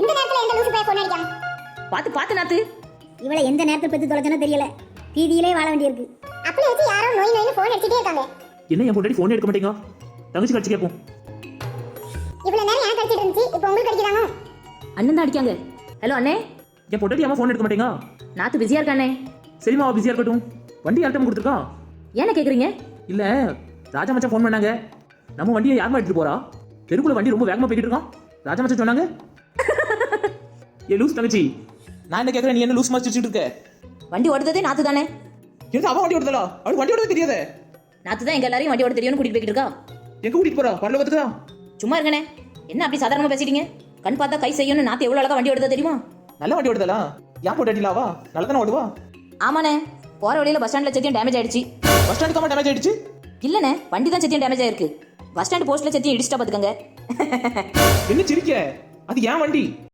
இந்த நேரத்துல எந்த லூசு பையன் ஃபோன் அடிக்கான் பார்த்து பார்த்து நாத்து. இவளை எந்த நேரத்தில் பெற்று தொலைச்சனோ தெரியல. வீதியிலே வாழ வேண்டியிருக்கு. அப்படி வச்சு யாரோ நோய் நோய்னு ஃபோன் அடிச்சிட்டே இருக்காங்க. என்ன என் பொண்டாட்டி ஃபோன் எடுக்க மாட்டேங்க? தங்கச்சி கடிச்சு கேட்போம். இவ்வளவு நேரம் எனக்கு அடிச்சிட்டு இருந்துச்சு இப்போ உங்களுக்கு அடிக்கிறாங்க. அண்ணன் தான் அடிக்காங்க. ஹலோ அண்ணே. என் பொண்டாட்டி அம்மா ஃபோன் எடுக்க மாட்டேங்க? நாத்து பிஸியா இருக்கானே. சரிம்மா பிஸியாக இருக்கட்டும். வண்டி யார்கிட்ட கொடுத்துருக்கா? ஏன்னு கேக்குறீங்க? இல்ல ராஜா மச்சான் ஃபோன் பண்ணாங்க. நம்ம வண்டியை யாருமா எடுத்துட்டு போறா? தெருக்குள்ள வண்டி ரொம்ப வேகமா போய்கிட்டு இருக்கான். ராஜா மச்சான் சொன்னாங்க ஏ லூஸ் தங்கச்சி. நான் என்ன கேட்கறேன் நீ என்ன லூஸ் மாதிரி வச்சுட்டு இருக்க? வண்டி ஓடுறதே நாத்து தானே? எனக்கு அவன் வண்டி ஓடுதலா அவளுக்கு வண்டி ஓடுறது தெரியாதே. நாத்து தான் எங்க எல்லாரையும் வண்டி ஓட தெரியும்னு கூட்டிட்டு போய்கிட்டு இருக்கா? எங்க கூட்டிட்டு போறா? வரல பார்த்துக்கா. சும்மா இருங்கண்ணே. என்ன அப்படி சாதாரணமா பேசிட்டீங்க? கண் பார்த்தா கை செய்யணும் நாத்து எவ்வளவு அழகா வண்டி ஓடுதா தெரியுமா? நல்ல வண்டி ஓடுதலா? ஏன் பொண்டாட்டிலாவா நல்லா தானே ஓடுவா? ஆமாண்ணே. போற வழியில பஸ் ஸ்டாண்ட்ல சத்தியம் டேமேஜ் ஆயிடுச்சு. பஸ் ஸ்டாண்டுக்காம டேமேஜ் ஆயிடுச்சு? இல்லண்ணே வண்டி தான் சத்தியம் டேமேஜ் ஆயிருக்கு. பஸ் ஸ்டாண்ட் போஸ்ட்ல சத்தியம் இடிச்சிட்டா பாத்துக்கங்க. என்ன சிரிக்க? அது ஏன் வண்டி?